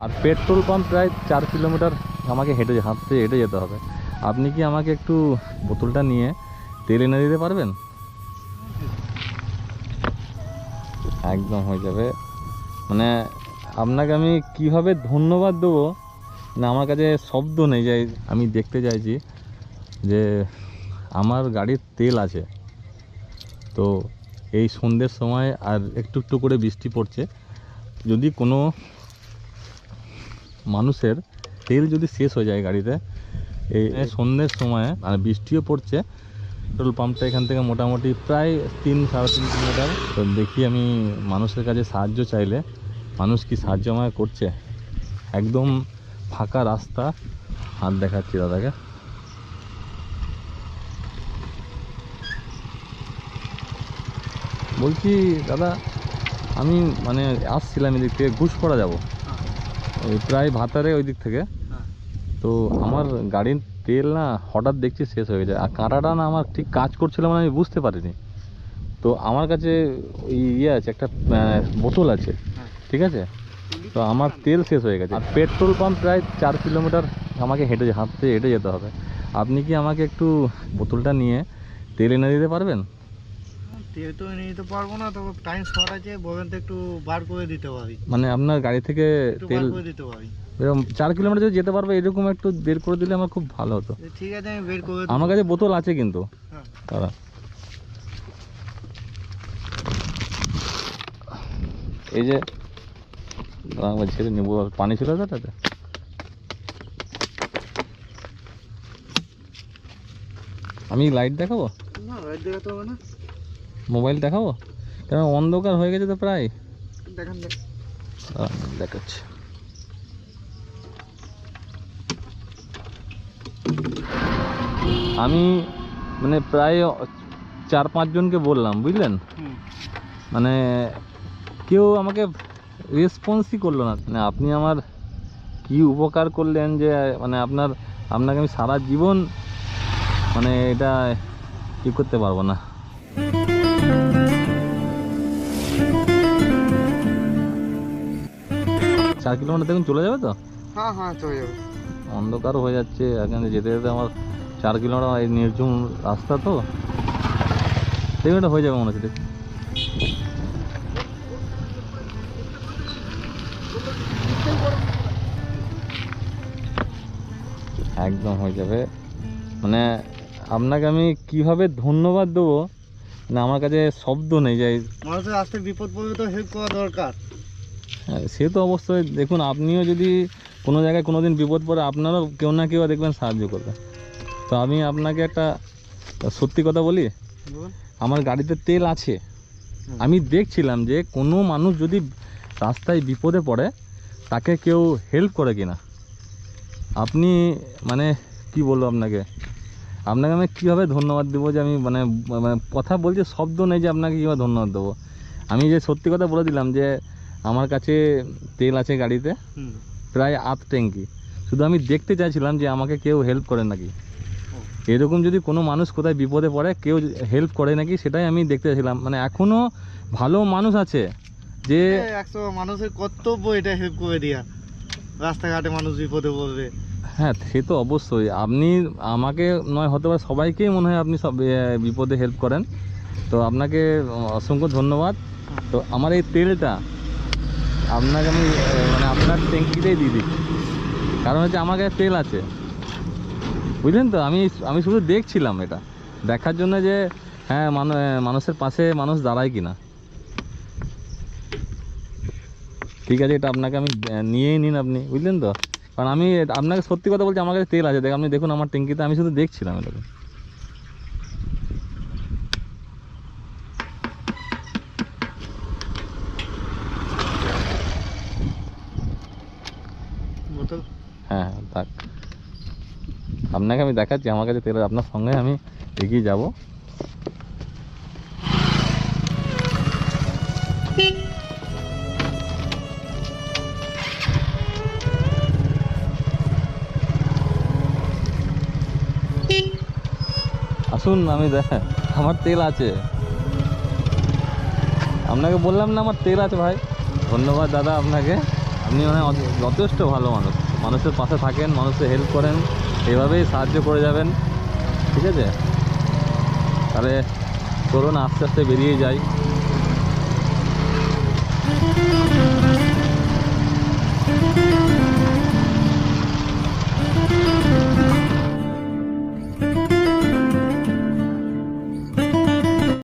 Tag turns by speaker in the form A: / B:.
A: আর petrol pump প্রায় চার kilometre আমাকে হেঁটে হাঁটতে হেঁটে যেতে হবে। আপনি কি আমাকে একটু বোতলটা নিয়ে তেল এনে দিতে পারবেন? একদম হয়ে যাবে। মানে আপনাকে আমি কীভাবে ধন্যবাদ দেবো? না, আমার কাছে শব্দ নেই, যাই আমি দেখতে চাইছি যে আমার গাড়ির তেল আছে। তো এই সন্ধ্যের সময় আর একটু একটু করে বৃষ্টি পড়ছে। যদি কোনো মানুষের তেল যদি শেষ হয়ে যায় গাড়িতে এই এই সন্ধ্যের সময় আর বৃষ্টিও পড়ছে পেট্রোল পাম্পটা এখান থেকে মোটামুটি প্রায় তিন সাড়ে তিন কিলোমিটার। তো দেখি আমি মানুষের কাছে সাহায্য চাইলে মানুষ কি সাহায্য আমাকে করছে? একদম ফাঁকা রাস্তা। হাত দেখাচ্ছি দাদাকে। বলছি দাদা আমি মানে আসছিলাম এদিক থেকে ঘুষ করা যাব। ওই প্রায় ভাতারে ওই দিক থেকে তো আমার গাড়ির তেল না হঠাৎ দেখছি শেষ হয়ে গেছে। আর কাঁটাটা না আমার ঠিক কাজ করছিল মানে আমি বুঝতে পারিনি। তো আমার কাছে ওই ইয়ে আছে একটা বোতল আছে। ঠিক আছে? তো আমার তেল শেষ হয়ে গেছে। আর পেট্রোল পাম্প প্রায় চার কিলোমিটার আমাকে হেঁটে হাঁটতে হেঁটে যেতে হবে। আপনি কি আমাকে একটু বোতলটা নিয়ে তেল এনে দিতে পারবেন?
B: তেল তো এনে দিতে পারব না তবে টাইম শর্ট আছে বলেন তো একটু বার করে দিতে পারি।
A: মানে আপনার গাড়ি থেকে তেল
B: করে দিতে পারি।
A: এরকম চার কিলোমিটার যদি যেতে পারবে এরকম একটু বের করে দিলে আমার খুব ভালো হতো।
B: ঠিক আছে আমি বের করে
A: আমার কাছে বোতল আছে কিন্তু।
B: হ্যাঁ।
A: তারা এই যে ছেড়ে নেব পানি ছিল তাতে। আমি লাইট দেখাবো?
B: না রাইট দেখাতে হবে না।
A: মোবাইল দেখাবো? কেন অন্ধকার হয়ে গেছে তো প্রায়। দেখাচ্ছি। আমি মানে প্রায় চার পাঁচজনকে বললাম বুঝলেন? মানে কেউ আমাকে রেসপন্সই করল না। মানে আপনি আমার কি উপকার করলেন যে মানে আপনার আপনাকে আমি সারা জীবন মানে এটা কি করতে পারব না? চার কিলোমিটার দেখুন চলে যাবে তো?
B: হ্যাঁ হ্যাঁ চলে যাবে।
A: অন্ধকার হয়ে যাচ্ছে এখানে যেতে যেতে আমার চার কিলোমিটার এই নির্ঝুম রাস্তা তো। দেখুন এটা হয়ে যাবে মনে হচ্ছে দেখুন। একদম হয়ে যাবে। মানে আপনাকে আমি কীভাবে ধন্যবাদ দেবো? না আমার কাছে শব্দ নেই যাই।
B: মানুষের আসতে বিপদ পড়লে তো হেল্প করা দরকার।
A: সে তো অবশ্যই। দেখুন আপনিও যদি কোনো জায়গায় কোনো দিন বিপদ পড়ে আপনারও কেউ না কেউ দেখবেন সাহায্য করবে। তো আমি আপনাকে একটা সত্যি কথা বলি আমার গাড়িতে তেল আছে। আমি দেখছিলাম যে কোনো মানুষ যদি রাস্তায় বিপদে পড়ে তাকে কেউ হেল্প করে কিনা। আপনি মানে কি বলব আপনাকে? আপনাকে আমি কীভাবে ধন্যবাদ দেবো যে আমি মানে মানে কথা বলছি শব্দ নেই যে আপনাকে কীভাবে ধন্যবাদ দেবো? আমি যে সত্যি কথা বলে দিলাম যে আমার কাছে তেল আছে গাড়িতে প্রায় আধ ট্যাঙ্কি। শুধু আমি দেখতে চাইছিলাম যে আমাকে কেউ হেল্প করে নাকি। এরকম যদি কোনো মানুষ কোথায় বিপদে পড়ে কেউ হেল্প করে নাকি সেটাই আমি দেখতে চাইছিলাম। মানে এখনও ভালো মানুষ আছে যে
B: একশো মানুষের কর্তব্য এটা হেল্প করে দেওয়া রাস্তাঘাটে মানুষ বিপদে পড়বে।
A: হ্যাঁ সে তো অবশ্যই। আপনি আমাকে নয় হতে পারে সবাইকেই মনে হয় আপনি সব বিপদে হেল্প করেন। তো আপনাকে অসংখ্য ধন্যবাদ। তো আমার এই তেলটা আপনাকে আমি মানে আপনার ট্যাঙ্কিতেই দিয়ে দিচ্ছি। কারণ হচ্ছে আমার কাছে তেল আছে। বুঝলেন তো? আমি আমি শুধু দেখছিলাম এটা। দেখার জন্য যে হ্যাঁ মানুষের পাশে মানুষ দাঁড়ায় কিনা। ঠিক আছে, এটা আপনাকে আমি নিয়েই নিন আপনি। বুঝলেন তো? কারণ আমি, আপনাকে সত্যি কথা বলছি, আমার কাছে তেল আছে। দেখ আপনি দেখুন আমার ট্যাঙ্কিতে, আমি শুধু দেখছিলাম এটাকে
B: বোতল
A: হ্যাঁ হ্যাঁ থাক আপনাকে আমি দেখাচ্ছি, আমার কাছে তেল আপনার সঙ্গে আমি এগিয়ে যাব। আসুন, আমি দেখ আমার তেল আছে। আপনাকে বললাম না আমার তেল আছে ভাই। ধন্যবাদ দাদা আপনাকে। আপনি মানে যথেষ্ট ভালো মানুষ। মানুষের পাশে থাকেন মানুষের হেল্প করেন। এভাবেই সাহায্য করে যাবেন ঠিক আছে? তাহলে চলুন আস্তে আস্তে বেরিয়ে যাই।